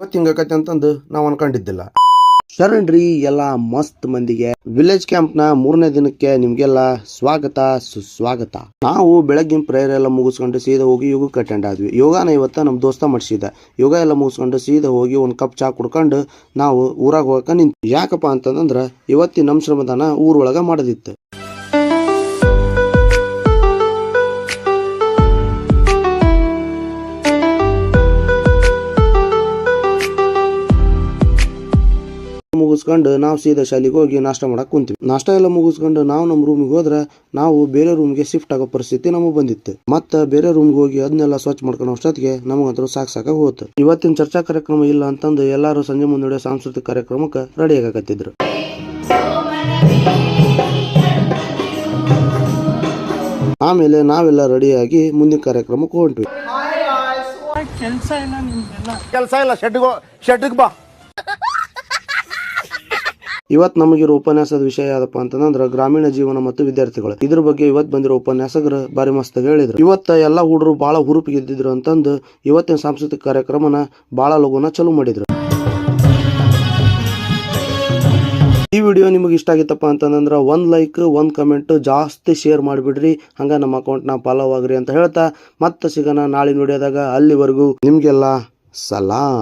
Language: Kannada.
ಇವತ್ತು ಹಿಂಗಾಕತಿ ಅಂತಂದು ನಾವು ಅನ್ಕೊಂಡಿದ್ದಿಲ್ಲ. ಶರಣ್ರಿ, ಎಲ್ಲ ಮಸ್ತ್ ಮಂದಿಗೆ. ವಿಲೇಜ್ ಕ್ಯಾಂಪ್ನ ಮೂರನೇ ದಿನಕ್ಕೆ ನಿಮ್ಗೆಲ್ಲ ಸ್ವಾಗತ, ಸುಸ್ವಾಗತ. ನಾವು ಬೆಳಗಿನ ಪ್ರೇಯರ್ ಎಲ್ಲ ಮುಗಿಸ್ಕೊಂಡು ಸೀದಾ ಹೋಗಿ ಯೋಗಕ್ಕೆ ಅಟೆಂಡ್ ಆದ್ವಿ. ಯೋಗಾನ ಇವತ್ತ ನಮ್ ದೋಸ್ತ ಮಾಡಿಸಿದ. ಯೋಗ ಎಲ್ಲ ಮುಗಿಸ್ಕೊಂಡು ಸೀದಾ ಹೋಗಿ ಒಂದ್ ಕಪ್ ಚಾ ಕುಡ್ಕೊಂಡು ನಾವು ಊರಾಗ ಹೋಗಕ ನಿಂತ ಯಾಕಪ್ಪ ಅಂತಂದ್ರ ಇವತ್ತಿನ ನಮ್ ಶ್ರಮದಾನ ಊರೊಳಗ ಮಾಡದಿತ್ತು. ಮುಗಿಸ್ಕೊಂಡು ನಾವು ಸೀದಾ ಶಾಲೆಗೆ ಹೋಗಿ ನಾಷ್ಟ ಮಾಡಕ್ ಕುಂತೀವಿ. ನಾಷ್ಟ ಎಲ್ಲ ಮುಗಿಸ್ಕೊಂಡು ನಾವು ನಮ್ಮ ರೂಮಿಗೆ ಹೋದ್ರೆ ನಾವು ಬೇರೆ ರೂಮ್ಗೆ ಶಿಫ್ಟ್ ಆಗೋ ಪರಿಸ್ಥಿತಿ ನಮಗೆ ಬಂದಿತ್ತು. ಮತ್ತೆ ಬೇರೆ ರೂಮ್ಗೆ ಹೋಗಿ ಅದನ್ನೆಲ್ಲ ಸ್ವಚ್ಛ ಮಾಡ್ಕೊಂಡು ಅಷ್ಟೊತ್ತಿಗೆ ನಮಗಂತೂ ಸಾಕ್ ಸಾಕ ಹೋಗುತ್ತೆ ಇವತ್ತಿನ ಚರ್ಚಾ ಕಾರ್ಯಕ್ರಮ ಇಲ್ಲ ಅಂತಂದು ಎಲ್ಲಾರು ಸಂಜೆ ಮುಂದೆ ಸಾಂಸ್ಕೃತಿಕ ಕಾರ್ಯಕ್ರಮಕ್ಕೆ ರೆಡಿ ಆಗಕತ್ತಿದ್ರು. ಆಮೇಲೆ ನಾವೆಲ್ಲ ರೆಡಿಯಾಗಿ ಮುಂದಿನ ಕಾರ್ಯಕ್ರಮಕ್ಕೆ ಹೊಂಟ್ವಿ. ಕೆಲಸ ಇಲ್ಲ ಶೆಡ್ಗೆ ಶೆಡ್ಗೆ ಬಾ. ಇವತ್ ನಮಗಿರೋ ಉಪನ್ಯಾಸದ ವಿಷಯ ಯಾವ್ದಪ್ಪ ಅಂತಂದ್ರ ಗ್ರಾಮೀಣ ಜೀವನ ಮತ್ತು ವಿದ್ಯಾರ್ಥಿಗಳು. ಇದ್ರ ಬಗ್ಗೆ ಇವತ್ ಬಂದಿರೋ ಉಪನ್ಯಾಸಕರು ಬಾರಿ ಮಸ್ತ್ ಹೇಳಿದ್ರು. ಇವತ್ತ ಎಲ್ಲಾ ಹುಡುಗರು ಬಹಳ ಹುರುಪಿಗಿದ್ದಿದ್ರು ಅಂತಂದು ಇವತ್ತಿನ ಸಾಂಸ್ಕೃತಿಕ ಕಾರ್ಯಕ್ರಮನ ಬಹಳ ಲಘುನ ಚಲೋ ಮಾಡಿದ್ರು. ಈ ವಿಡಿಯೋ ನಿಮಗೆ ಇಷ್ಟ ಆಗಿತ್ತಪ್ಪ ಅಂತಂದ್ರ ಒಂದ್ ಲೈಕ್ ಒಂದ್ ಕಮೆಂಟ್ ಜಾಸ್ತಿ ಶೇರ್ ಮಾಡಿಬಿಡ್ರಿ. ಹಂಗ ನಮ್ಮ ಅಕೌಂಟ್ನ ಫಾಲೋ ಆಗ್ರಿ ಅಂತ ಹೇಳ್ತಾ, ಮತ್ತೆ ಸಿಗೋಣ ನಾಳೆ ನೋಡಿದಾಗ ಅಲ್ಲಿವರೆಗೂ ನಿಮಗೆಲ್ಲ ಸಲಾಂ.